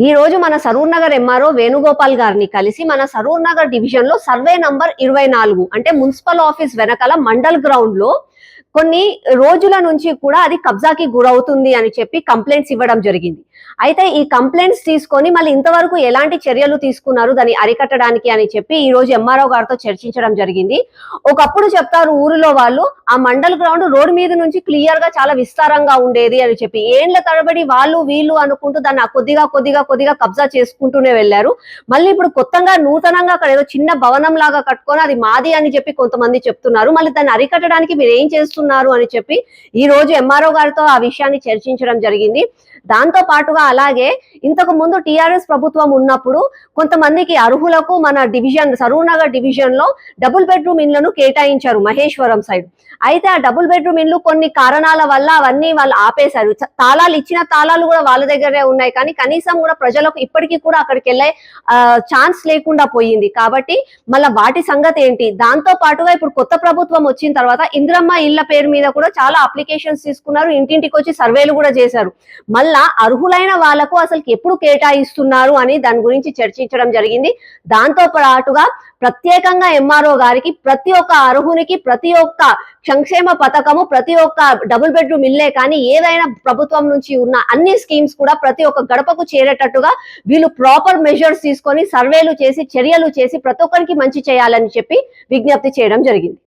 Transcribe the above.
ఈ రోజు మన సరూర్ నగర్ ఎంఆర్ఓ వేణుగోపాల్ గారిని కలిసి మన సరూర్ నగర్ డివిజన్లో సర్వే నంబర్ ఇరవై నాలుగు అంటే మున్సిపల్ ఆఫీస్ వెనకాల మండల్ గ్రౌండ్లో కొన్ని రోజుల నుంచి కూడా అది కబ్జాకి గురవుతుంది అని చెప్పి కంప్లైంట్స్ ఇవ్వడం జరిగింది. అయితే ఈ కంప్లైంట్స్ తీసుకొని మళ్ళీ ఇంతవరకు ఎలాంటి చర్యలు తీసుకున్నారు దాన్ని అరికట్టడానికి అని చెప్పి ఈ రోజు ఎంఆర్ఓ గారితో చర్చించడం జరిగింది. ఒకప్పుడు చెప్తారు ఊరిలో వాళ్ళు ఆ మండల్ గ్రౌండ్ రోడ్ మీద నుంచి క్లియర్గా చాలా విస్తారంగా ఉండేది అని చెప్పి. ఏండ్ల తరబడి వాళ్ళు వీళ్ళు అనుకుంటూ దాన్ని ఆ కొద్దిగా కొద్దిగా కొద్దిగా కబ్జా చేసుకుంటూనే వెళ్ళారు. మళ్ళీ ఇప్పుడు కొత్తగా నూతనంగా అక్కడ ఏదో చిన్న భవనం లాగా కట్టుకొని అది మాది అని చెప్పి కొంతమంది చెప్తున్నారు. మళ్ళీ దాన్ని అరికట్టడానికి మీరు ఏం చేస్తున్నారు అని చెప్పి ఈ రోజు ఎంఆర్ఓ గారితో ఆ విషయాన్ని చర్చించడం జరిగింది. దాంతో పాటుగా అలాగే ఇంతకు ముందు టిఆర్ఎస్ ప్రభుత్వం ఉన్నప్పుడు కొంతమందికి అర్హులకు మన డివిజన్ సరూర్ నగర్ డివిజన్లో డబుల్ బెడ్రూమ్ ఇళ్ళను కేటాయించారు మహేశ్వరం సైడ్. అయితే ఆ డబుల్ బెడ్రూమ్ ఇల్లు కొన్ని కారణాల వల్ల అవన్నీ వాళ్ళు ఆపేశారు. తాళాలు ఇచ్చిన తాళాలు కూడా వాళ్ళ దగ్గరే ఉన్నాయి. కానీ కనీసం కూడా ప్రజలకు ఇప్పటికీ కూడా అక్కడికి వెళ్ళే ఛాన్స్ లేకుండా పోయింది. కాబట్టి మళ్ళీ వాటి సంగతి ఏంటి? దాంతో పాటుగా ఇప్పుడు కొత్త ప్రభుత్వం వచ్చిన తర్వాత ఇంద్రమ్మ ఇళ్ళ పేరు మీద కూడా చాలా అప్లికేషన్స్ తీసుకున్నారు. ఇంటింటికి వచ్చి సర్వేలు కూడా చేశారు. మళ్ళా అర్హులైన వాళ్ళకు అసలు ఎప్పుడు కేటాయిస్తున్నారు అని దాని గురించి చర్చించడం జరిగింది. దాంతో పాటుగా ప్రత్యేకంగా ఎంఆర్ఓ గారికి ప్రతి ఒక్క అర్హునికి ప్రతి ఒక్క సంక్షేమ పథకము ప్రతి ఒక్క డబుల్ బెడ్రూమ్ ఇల్లే కానీ ఏదైనా ప్రభుత్వం నుంచి ఉన్న అన్ని స్కీమ్స్ కూడా ప్రతి ఒక్క గడపకు చేరేటట్టుగా వీళ్ళు ప్రాపర్ మెజర్స్ తీసుకొని సర్వేలు చేసి చర్యలు చేసి ప్రతి ఒక్కరికి మంచి చేయాలని చెప్పి విజ్ఞప్తి చేయడం జరిగింది.